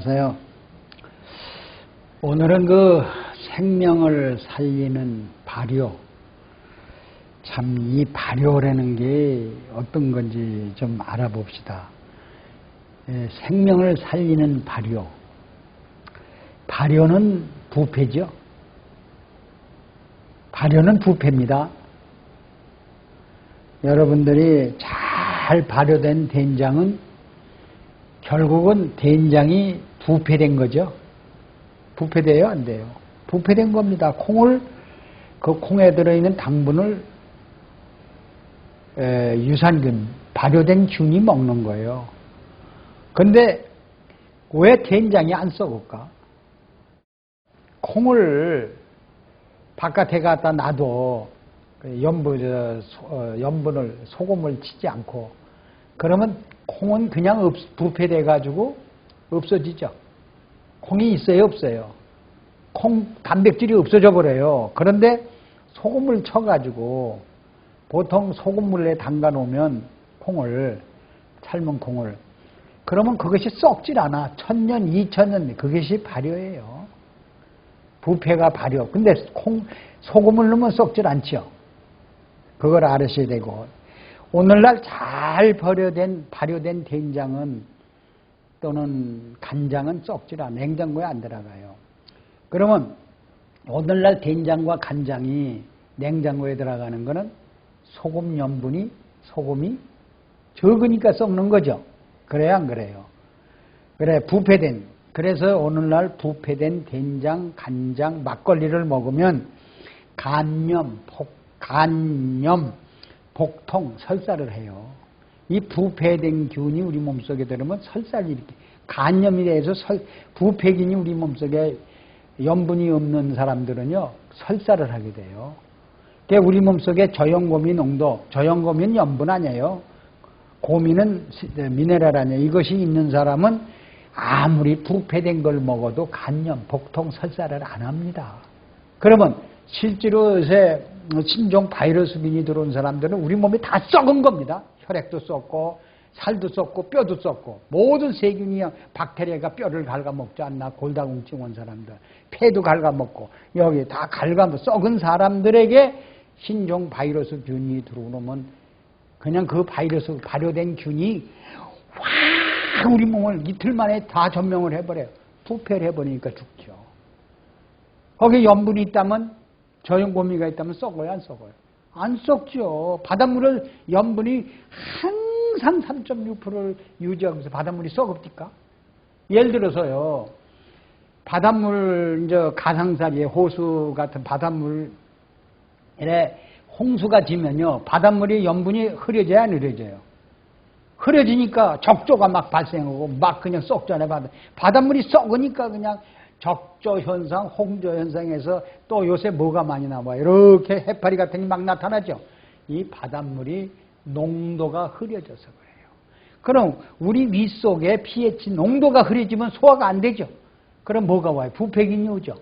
안녕하세요. 오늘은 그 생명을 살리는 발효. 참 이 발효라는 게 어떤 건지 좀 알아봅시다. 예, 생명을 살리는 발효. 발효는 부패죠. 발효는 부패입니다. 여러분들이 잘 발효된 된장은 결국은 된장이 부패된 거죠. 부패돼요? 안 돼요? 부패된 겁니다. 콩을, 그 콩에 들어있는 당분을 에, 유산균, 발효된 균이 먹는 거예요. 근데 왜 된장이 안 썩을까? 콩을 바깥에 갖다 놔도 그 염분, 어, 염분을, 소금을 치지 않고 그러면 콩은 그냥 없, 부패돼 가지고 없어지죠. 콩이 있어요, 없어요? 콩 단백질이 없어져 버려요. 그런데 소금을 쳐 가지고 보통 소금물에 담가 놓으면 콩을 삶은 콩을 그러면 그것이 썩질 않아. 천년, 이천년 그것이 발효예요. 부패가 발효. 근데 콩 소금을 넣으면 썩질 않죠. 그걸 알으셔야 되고 오늘날 잘 발효된 발효된 된장은 또는 간장은 썩질 않아. 냉장고에 안 들어가요. 그러면 오늘날 된장과 간장이 냉장고에 들어가는 거는 소금 염분이 소금이 적으니까 썩는 거죠. 그래야 안 그래요? 그래 부패된 그래서 오늘날 부패된 된장, 간장, 막걸리를 먹으면 간염, 복, 간염, 복통, 설사를 해요. 이 부패된 균이 우리 몸속에 들으면 설사를 일으키 간염이 돼서 설, 부패균이 우리 몸속에 염분이 없는 사람들은요 설사를 하게 돼요. 그러니까 우리 몸속에 저염고미 농도, 저염고미는 염분 아니에요. 고미는 미네랄 아니에요. 이것이 있는 사람은 아무리 부패된 걸 먹어도 간염, 복통, 설사를 안 합니다. 그러면 실제로 요새 신종 바이러스균이 들어온 사람들은 우리 몸이 다 썩은 겁니다. 혈액도 썩고 살도 썩고 뼈도 썩고 모든 세균이 박테리아가 뼈를 갉아먹지 않나 골다공증 온 사람들 폐도 갉아먹고 여기 다 갉아먹 썩은 사람들에게 신종 바이러스 균이 들어오면 그냥 그 바이러스 발효된 균이 확 우리 몸을 이틀 만에 다 전명을 해버려요. 부패를 해버리니까 죽죠. 거기에 염분이 있다면 저염고미가 있다면 썩어요 안 썩어요? 안 썩죠. 바닷물을 염분이 항상 3.6%를 유지하면서 바닷물이 썩읍니까? 예를 들어서요. 바닷물 이제 가상사리에 호수 같은 바닷물에 홍수가 지면요. 바닷물이 염분이 흐려져야 안 흐려져요. 흐려지니까 적조가 막 발생하고 막 그냥 썩잖아요. 바닷. 바닷물이 썩으니까 그냥 적조 현상, 홍조 현상에서 또 요새 뭐가 많이 나와요. 이렇게 해파리 같은 게 막 나타나죠. 이 바닷물이 농도가 흐려져서 그래요. 그럼 우리 위 속에 pH 농도가 흐려지면 소화가 안 되죠. 그럼 뭐가 와요? 부패균이 오죠.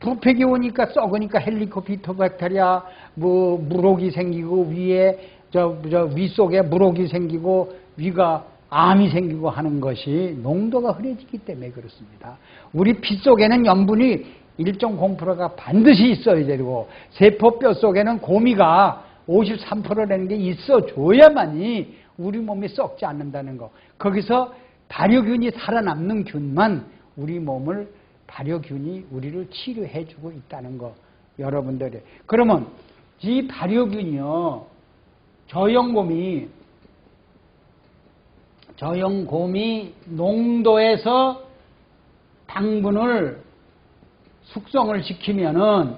부패균이 오니까 썩으니까 헬리코피토박테리아, 뭐 물혹이 생기고 위에 저, 저 위 속에 물혹이 생기고 위가 암이 생기고 하는 것이 농도가 흐려지기 때문에 그렇습니다. 우리 피 속에는 염분이 1.0%가 반드시 있어야 되고 세포뼈 속에는 고미가 53%라는 게 있어줘야만이 우리 몸이 썩지 않는다는 거. 거기서 발효균이 살아남는 균만 우리 몸을 발효균이 우리를 치료해주고 있다는 거. 여러분들이. 그러면 이 발효균이요. 저염곰이 저염곰이 농도에서 당분을 숙성을 시키면은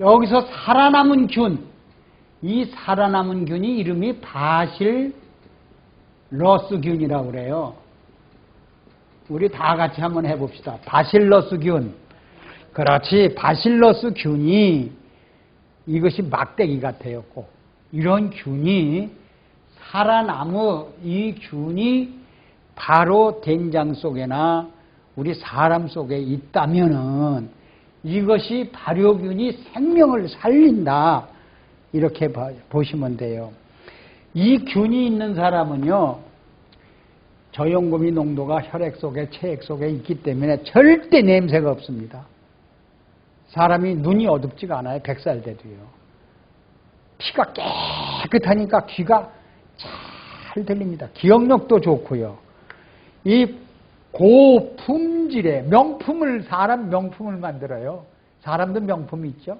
여기서 살아남은 균, 이 살아남은 균이 이름이 바실 러스균이라고 그래요. 우리 다 같이 한번 해봅시다. 바실러스균. 그렇지. 바실러스균이 이것이 막대기 같아요. 꼭. 이런 균이 살아남은 이 균이 바로 된장 속에나 우리 사람 속에 있다면은 이것이 발효균이 생명을 살린다. 이렇게 보시면 돼요. 이 균이 있는 사람은요, 저염금이 농도가 혈액 속에 체액 속에 있기 때문에 절대 냄새가 없습니다. 사람이 눈이 어둡지가 않아요. 백살 돼도요. 피가 깨끗하니까 귀가 잘 들립니다. 기억력도 좋고요. 이 고품질의 명품을 사람 명품을 만들어요. 사람도 명품이 있죠.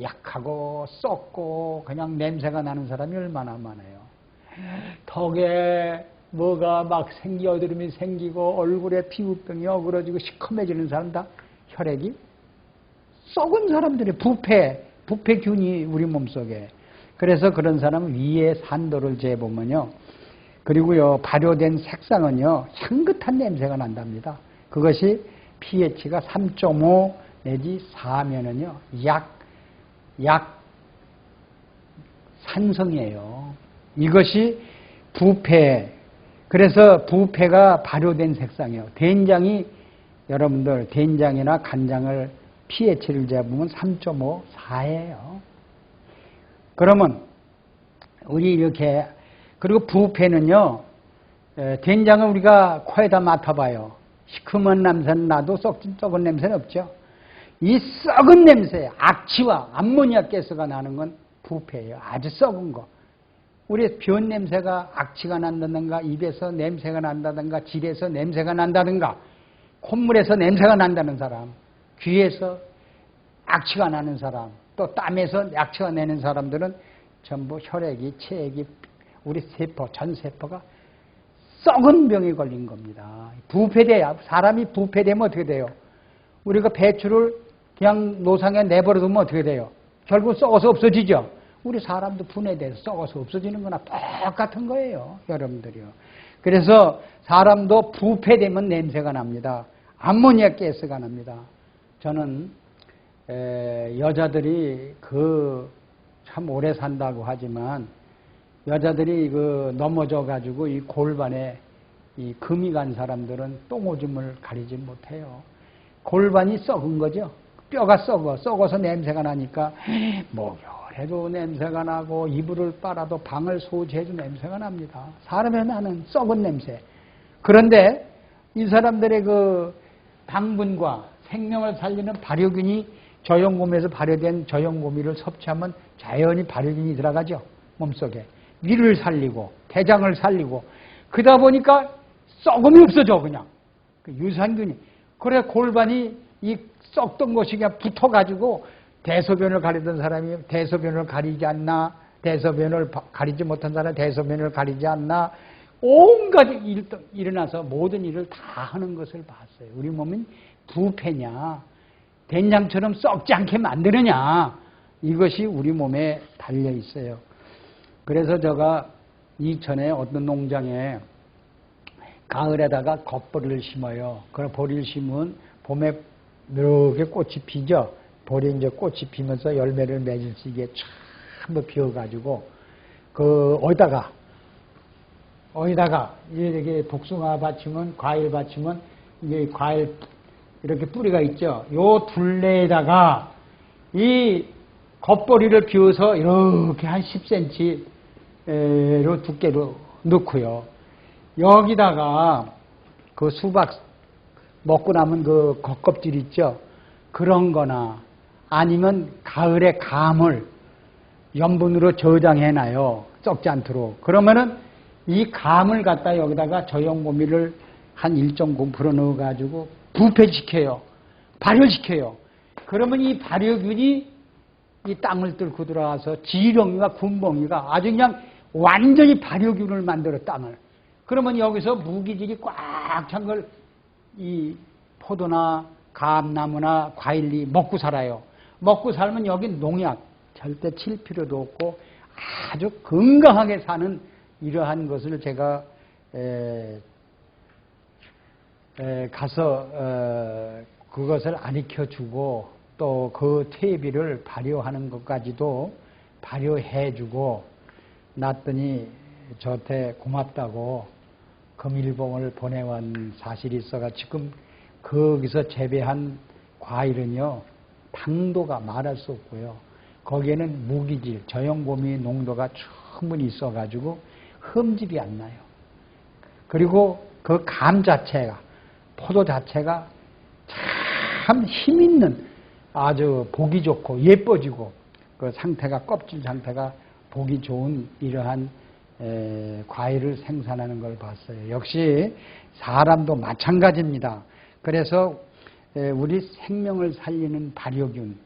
약하고 썩고 그냥 냄새가 나는 사람이 얼마나 많아요. 턱에 뭐가 막 생기 어드름이 생기고 얼굴에 피부병이 어그러지고 시커매지는 사람 다 혈액이 썩은 사람들의 부패, 부패균이 우리 몸속에. 그래서 그런 사람은 위에 산도를 재보면요. 그리고요, 발효된 색상은요, 향긋한 냄새가 난답니다. 그것이 pH가 3.5 내지 4면은요, 약, 약 산성이에요. 이것이 부패. 그래서 부패가 발효된 색상이에요. 된장이 여러분들 된장이나 간장을 pH를 재보면 3.5, 4예요. 그러면 우리 이렇게 그리고 부패는요. 된장을 우리가 코에다 맡아봐요. 시큼한 냄새는 나도 썩은, 썩은 냄새는 없죠. 이 썩은 냄새, 악취와 암모니아 가스가 나는 건 부패예요. 아주 썩은 거. 우리 변 냄새가 악취가 난다든가 입에서 냄새가 난다든가 질에서 냄새가 난다든가 콧물에서 냄새가 난다는 사람 귀에서 악취가 나는 사람 또 땀에서 악취가 내는 사람들은 전부 혈액이 체액이 우리 세포 전 세포가 썩은 병에 걸린 겁니다. 부패돼야 사람이 부패되면 어떻게 돼요? 우리가 배추를 그냥 노상에 내버려 두면 어떻게 돼요? 결국 썩어서 없어지죠. 우리 사람도 분해돼서 썩어서 없어지는 거나 똑같은 거예요. 여러분들이요. 그래서 사람도 부패되면 냄새가 납니다. 암모니아 가스가 납니다. 저는 여자들이 그 참 오래 산다고 하지만 여자들이 그 넘어져 가지고 이 골반에 이 금이 간 사람들은 똥오줌을 가리지 못해요. 골반이 썩은 거죠. 뼈가 썩어 썩어서 냄새가 나니까 목욕해도 냄새가 나고 이불을 빨아도 방을 소지해도 냄새가 납니다. 사람의 나는 썩은 냄새. 그런데 이 사람들의 그 당분과 생명을 살리는 발효균이 저염곰에서 발효된 저염고미를 섭취하면 자연히 발효균이 들어가죠. 몸속에. 위를 살리고 대장을 살리고 그러다 보니까 썩음이 없어져 그냥. 그 유산균이. 그래 골반이 이 썩던 것이 그냥 붙어가지고 대소변을 가리던 사람이 대소변을 가리지 않나 대소변을 가리지 못한 사람이 대소변을 가리지 않나 온갖 일, 일어나서 모든 일을 다 하는 것을 봤어요. 우리 몸은 부패냐 된장처럼 썩지 않게 만드느냐 이것이 우리 몸에 달려 있어요. 그래서 제가 이전에 어떤 농장에 가을에다가 겉보리를 심어요. 그럼 보리를 심으면 봄에 이렇게 꽃이 피죠. 보리 이제 꽃이 피면서 열매를 맺을 수 있게 참 피어가지고 그 어디다가 어디다가 이렇게 복숭아 받치면 과일 받치면 이게 과일 이렇게 뿌리가 있죠. 요 둘레에다가 이 겉보리를 비워서 이렇게 한 10cm 로 두께로 넣고요. 여기다가 그 수박 먹고 남은 그 겉껍질 있죠. 그런 거나 아니면 가을에 감을 염분으로 저장해놔요. 썩지 않도록. 그러면은 이 감을 갖다 여기다가 저염고미를 한 1.9 불어 넣어가지고 부패시켜요. 발효시켜요. 그러면 이 발효균이 이 땅을 뚫고 들어와서 지렁이와 군봉이가 아주 그냥 완전히 발효균을 만들어 땅을. 그러면 여기서 무기질이 꽉 찬 걸 이 포도나 감나무나 과일이 먹고 살아요. 먹고 살면 여기 농약 절대 칠 필요도 없고 아주 건강하게 사는 이러한 것을 제가 가서 어, 그것을 가르쳐 주고 또 그 퇴비를 발효하는 것까지도 발효해 주고 놨더니 저한테 고맙다고 금일봉을 보내온 사실이 있어가 지금 거기서 재배한 과일은요 당도가 말할 수 없고요 거기에는 무기질 저염고미 농도가 충분히 있어가지고 흠집이 안 나요. 그리고 그 감 자체가 포도 자체가 참 힘있는 아주 보기 좋고 예뻐지고 그 상태가 껍질 상태가 보기 좋은 이러한 에, 과일을 생산하는 걸 봤어요. 역시 사람도 마찬가지입니다. 그래서 에, 우리 생명을 살리는 발효균,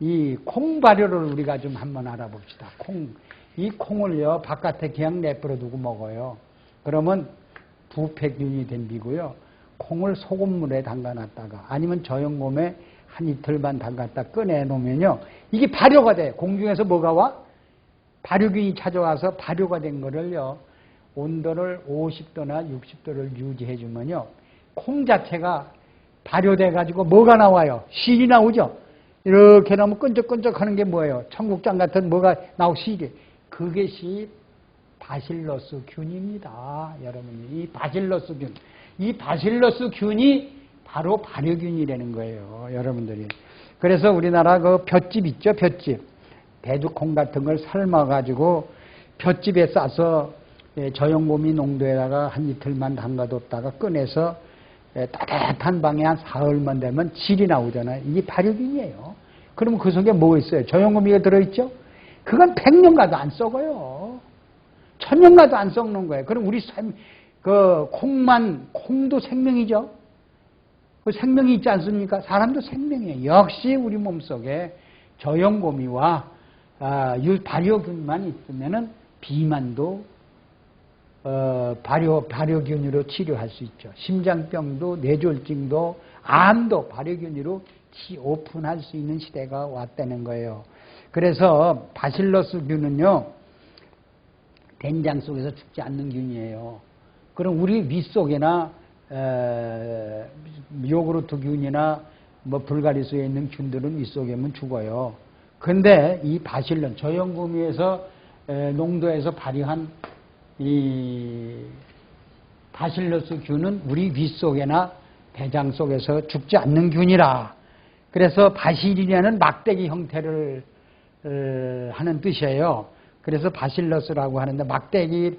이 콩 발효를 우리가 좀 한번 알아봅시다. 콩, 이 콩을요 바깥에 그냥 내버려 두고 먹어요. 그러면 부패균이 덤비고요. 콩을 소금물에 담가놨다가 아니면 저염몸에 한 이틀만 담갔다 꺼내 놓으면요. 이게 발효가 돼. 공중에서 뭐가 와? 발효균이 찾아와서 발효가 된 거를요. 온도를 50도나 60도를 유지해 주면요. 콩 자체가 발효돼 가지고 뭐가 나와요? 실이 나오죠. 이렇게 나오면 끈적끈적 하는 게 뭐예요? 청국장 같은 뭐가 나오 실이. 그것이 바실러스 균입니다. 여러분, 이 바실러스 균. 이 바실러스 균이 바로 발효균이라는 거예요. 여러분들이. 그래서 우리나라 그 볏짚 있죠? 볏짚. 대두콩 같은 걸 삶아가지고 볏짚에 싸서 예, 저용보미 농도에다가 한 이틀만 담가뒀다가 꺼내서 예, 따뜻한 방에 한 사흘만 되면 질이 나오잖아요. 이게 발효균이에요. 그러면 그 속에 뭐 있어요? 저용보미가 들어있죠? 그건 백년 가도 안 썩어요. 천년 가도 안 썩는 거예요. 그럼 우리 삶, 그 콩만, 콩도 생명이죠? 그 생명이 있지 않습니까? 사람도 생명이에요. 역시 우리 몸속에 저염고미와 아, 발효균만 있으면은 비만도 어, 발효, 발효균으로 치료할 수 있죠. 심장병도, 뇌졸중도, 암도 발효균으로 오픈할 수 있는 시대가 왔다는 거예요. 그래서 바실러스 균은요, 된장 속에서 죽지 않는 균이에요. 그럼 우리 위 속에나 에, 요구르트 균이나 뭐 불가리수에 있는 균들은 위 속에면 죽어요. 근데 이 바실론 저염구미에서 농도에서 발휘한 이 바실러스 균은 우리 위 속에나 대장 속에서 죽지 않는 균이라. 그래서 바실이라는 막대기 형태를 하는 뜻이에요. 그래서 바실러스라고 하는데 막대기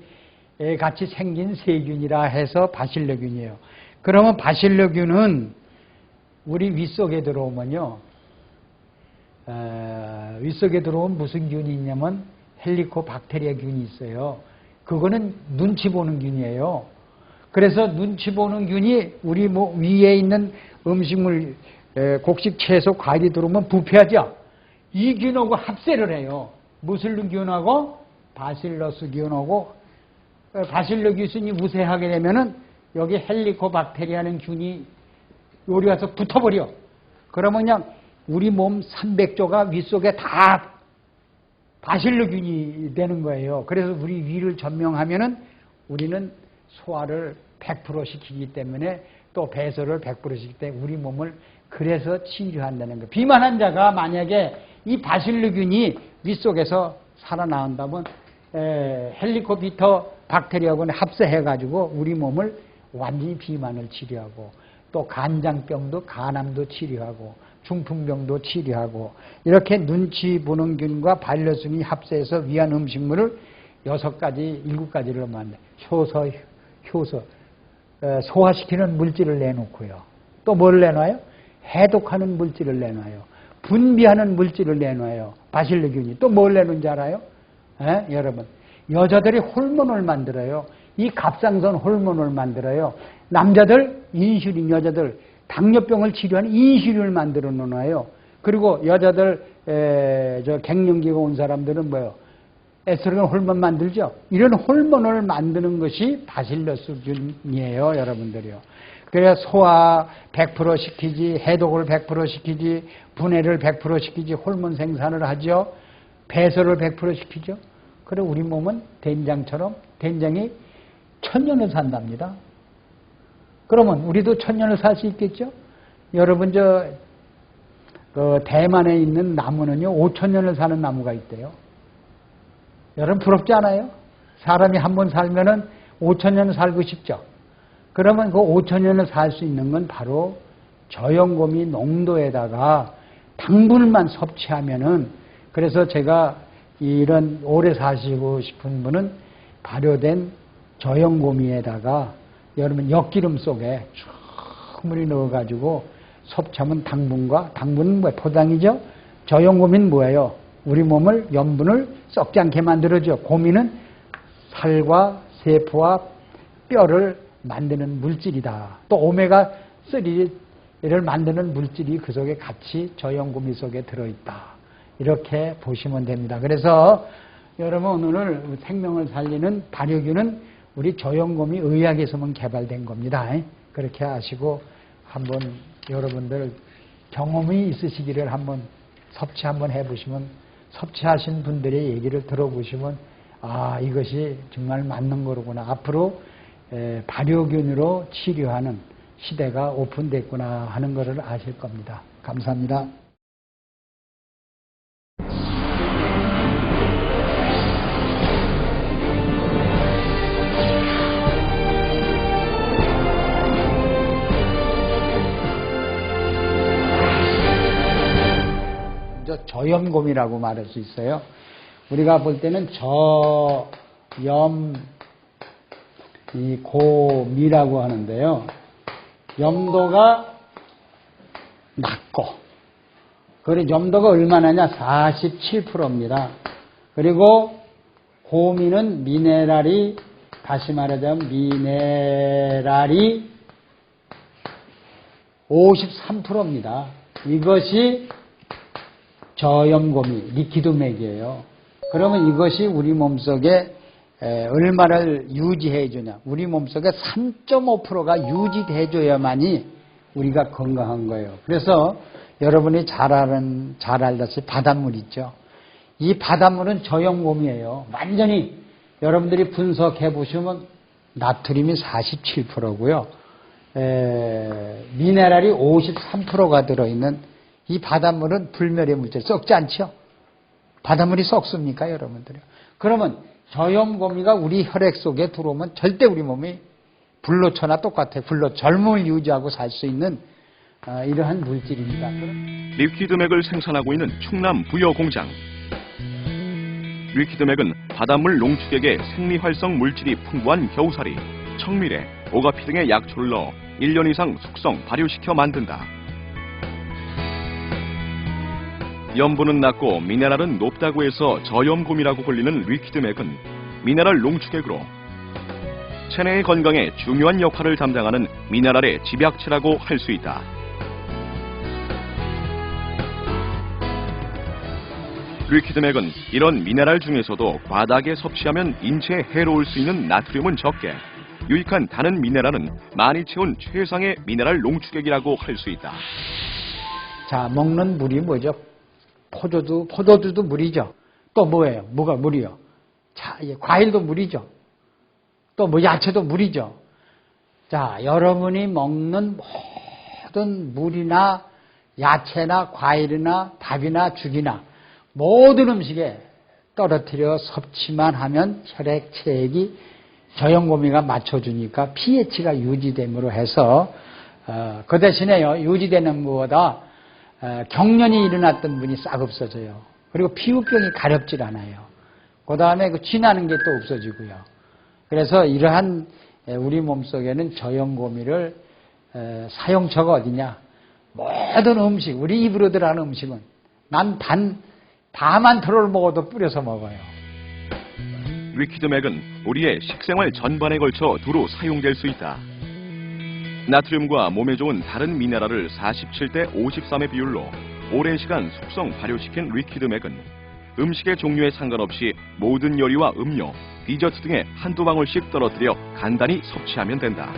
같이 생긴 세균이라 해서 바실러균이에요. 그러면 바실러균은 우리 위 속에 들어오면요. 어, 윗속에 들어온 무슨 균이 있냐면 헬리코박테리아 균이 있어요. 그거는 눈치 보는 균이에요. 그래서 눈치 보는 균이 우리 뭐 위에 있는 음식물, 곡식, 채소, 과일이 들어오면 부패하죠. 이 균하고 합세를 해요. 무슬 균하고 바실러스 균하고 어, 바실러 균이 무쇠하게 되면은 여기 헬리코박테리아는 균이 요리 가서 붙어버려. 그러면 그냥 우리 몸 300조가 윗속에 다 바실르균이 되는 거예요. 그래서 우리 위를 전명하면은 우리는 소화를 100% 시키기 때문에 또 배설을 100% 시키기 때문에 우리 몸을 그래서 치료한다는 거예요. 비만 환자가 만약에 이 바실르균이 윗속에서 살아나온다면 헬리코비터 박테리아하고는 합세해가지고 우리 몸을 완전히 비만을 치료하고 또 간장병도 간암도 치료하고 중풍병도 치료하고 이렇게 눈치 보는 균과 반려순이 합세해서 위한 음식물을 여섯 가지, 일곱 가지를 만든 효소, 효소, 소화시키는 물질을 내놓고요. 또 뭘 내놔요? 해독하는 물질을 내놔요. 분비하는 물질을 내놔요. 바실르균이. 또 뭘 내놓은지 알아요? 에? 여러분. 여자들이 호르몬을 만들어요. 이 갑상선 호르몬을 만들어요. 남자들, 인슐린 여자들, 당뇨병을 치료하는 인슐린을 만들어 놓아요. 그리고 여자들 에, 저 갱년기가 온 사람들은 뭐요? 에스트로겐 호르몬 만들죠. 이런 호르몬을 만드는 것이 바실러스균이에요, 여러분들이요. 그래서 소화 100% 시키지, 해독을 100% 시키지, 분해를 100% 시키지, 호르몬 생산을 하죠. 배설을 100% 시키죠. 그리고 우리 몸은 된장처럼 된장이 천년을 산답니다. 그러면 우리도 천년을 살 수 있겠죠? 여러분 저그 대만에 있는 나무는요 5천 년을 사는 나무가 있대요. 여러분 부럽지 않아요? 사람이 한 번 살면은 5천 년을 살고 싶죠. 그러면 그 5천 년을 살 수 있는 건 바로 저염고미 농도에다가 당분만 섭취하면은 그래서 제가 이런 오래 사시고 싶은 분은 발효된 저염고미에다가 여러분 엿기름 속에 충분히 넣어가지고 섭취하면 당분과 당분은 뭐 포당이죠. 저염고민 뭐예요? 우리 몸을 염분을 썩지 않게 만들어줘. 고민은 살과 세포와 뼈를 만드는 물질이다. 또 오메가 3를 만드는 물질이 그 속에 같이 저염고미 속에 들어있다. 이렇게 보시면 됩니다. 그래서 여러분 오늘 생명을 살리는 발효균은 우리 저염곰이 의학에서만 개발된 겁니다. 그렇게 아시고 한번 여러분들 경험이 있으시기를 한번 섭취 한번 해보시면 섭취하신 분들의 얘기를 들어보시면 아 이것이 정말 맞는 거로구나. 앞으로 에, 발효균으로 치료하는 시대가 오픈됐구나 하는 것을 아실 겁니다. 감사합니다. 저 저염곰이라고 말할 수 있어요. 우리가 볼 때는 저염 이 고미라고 하는데요. 염도가 낮고 그리고 염도가 얼마나냐? 47%입니다. 그리고 고미는 미네랄이 다시 말하자면 미네랄이 53%입니다. 이것이 저염고미, 리퀴드맥이에요. 그러면 이것이 우리 몸속에 에, 얼마를 유지해 주냐. 우리 몸속에 3.5%가 유지돼 줘야만이 우리가 건강한 거예요. 그래서 여러분이 잘 아는, 잘 알다시피 바닷물 있죠. 이 바닷물은 저염곰이에요. 완전히 여러분들이 분석해 보시면 나트륨이 47%고요. 미네랄이 53%가 들어있는 이 바닷물은 불멸의 물질 썩지 않죠? 바닷물이 썩습니까, 여러분들이? 그러면 저염고미가 우리 혈액 속에 들어오면 절대 우리 몸이 불로초나 똑같아요. 불로 젊음을 유지하고 살 수 있는 아, 이러한 물질입니다. 리퀴드맥을 생산하고 있는 충남 부여 공장. 리퀴드맥은 바닷물 농축액에 생리활성 물질이 풍부한 겨우살이, 청미래, 오가피 등의 약초를 넣어 1년 이상 숙성, 발효시켜 만든다. 염분은 낮고 미네랄은 높다고 해서 저염곰이라고 불리는 리퀴드맥은 미네랄 농축액으로 체내의 건강에 중요한 역할을 담당하는 미네랄의 집약체라고 할 수 있다. 리퀴드맥은 이런 미네랄 중에서도 과다하게 섭취하면 인체에 해로울 수 있는 나트륨은 적게 유익한 다른 미네랄은 많이 채운 최상의 미네랄 농축액이라고 할 수 있다. 자, 먹는 물이 뭐죠? 포도도, 포도주도 물이죠. 또 뭐예요? 뭐가 물이요? 자, 예, 과일도 물이죠. 또 뭐 야채도 물이죠. 자, 여러분이 먹는 모든 물이나 야채나 과일이나 밥이나 죽이나 모든 음식에 떨어뜨려 섭취만 하면 혈액 체액이 저염고미가 맞춰주니까 pH가 유지됨으로 해서 어, 그 대신에요 유지되는 어, 경련이 일어났던 분이 싹 없어져요. 그리고 피부병이 가렵질 않아요. 그 다음에 그 쥐나는 게 또 없어지고요. 그래서 이러한 에, 우리 몸속에는 저염고미를 에, 사용처가 어디냐? 모든 음식, 우리 입으로 들어가는 음식은 난 단, 다만 들어를 먹어도 뿌려서 먹어요. 리퀴드맥은 우리의 식생활 전반에 걸쳐 두루 사용될 수 있다. 나트륨과 몸에 좋은 다른 미네랄을 47대 53의 비율로 오랜 시간 숙성 발효시킨 리퀴드 맥은 음식의 종류에 상관없이 모든 요리와 음료, 디저트 등에 한두 방울씩 떨어뜨려 간단히 섭취하면 된다.